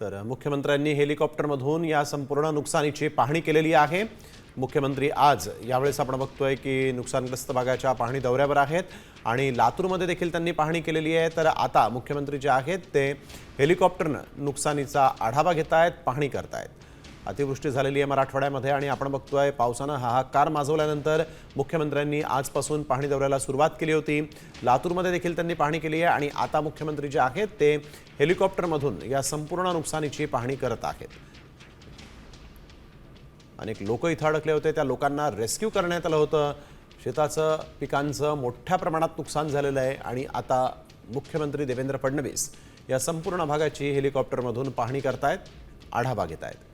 तर मुख्यमंत्र्यांनी हेलिकॉप्टरमधून या संपूर्ण नुकसानीची पाहणी केलेली आहे. मुख्यमंत्री आज यावेळेस आपण बघतोय की नुकसानग्रस्त भागाच्या पाहणी दौऱ्यावर आहेत आणि लातूरमध्ये देखील त्यांनी पाहणी केलेली आहे. तर आता मुख्यमंत्री जे आहेत ते हेलिकॉप्टरनं नुकसानीचा आढावा घेत आहेत पाहणी करतायत. अतिवृष्टी झालेली आहे मराठवाड्यामध्ये आणि आपण बघतोय पावसानं हाहाकार माजवल्यानंतर मुख्यमंत्र्यांनी आजपासून पाहणी दौऱ्याला सुरुवात केली होती. लातूरमध्ये देखील त्यांनी पाहणी केली आहे आणि आता मुख्यमंत्री जे आहेत ते हेलिकॉप्टरमधून या संपूर्ण नुकसानीची पाहणी करत आहेत. अनेक लोक इथं अडकले होते त्या लोकांना रेस्क्यू करण्यात आलं होतं. शेताचं पिकांचं मोठ्या प्रमाणात नुकसान झालेलं आहे आणि आता मुख्यमंत्री देवेंद्र फडणवीस या संपूर्ण भागाची हेलिकॉप्टरमधून पाहणी करतायत आढावा घेत आहेत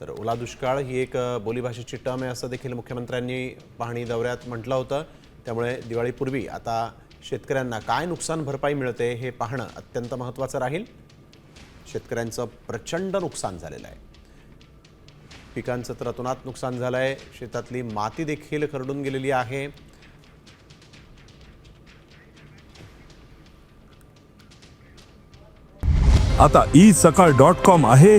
तर ओला दुष्काळ ही एक बोलीभाषेची टर्म आहे असं देखील मुख्यमंत्र्यांनी पाहणी दौऱ्यात म्हटलं होतं. त्यामुळे दिवाळीपूर्वी आता शेतकऱ्यांना काय नुकसान भरपाई मिळते हे पाहणं अत्यंत महत्त्वाचं राहील. शेतकऱ्यांचं प्रचंड नुकसान झालेलं आहे. पिकांचं तर अतोनात नुकसान झालं आहे शेतातली माती देखील खरडून गेलेली आहे. आता ई सकाळ डॉट कॉम आहे.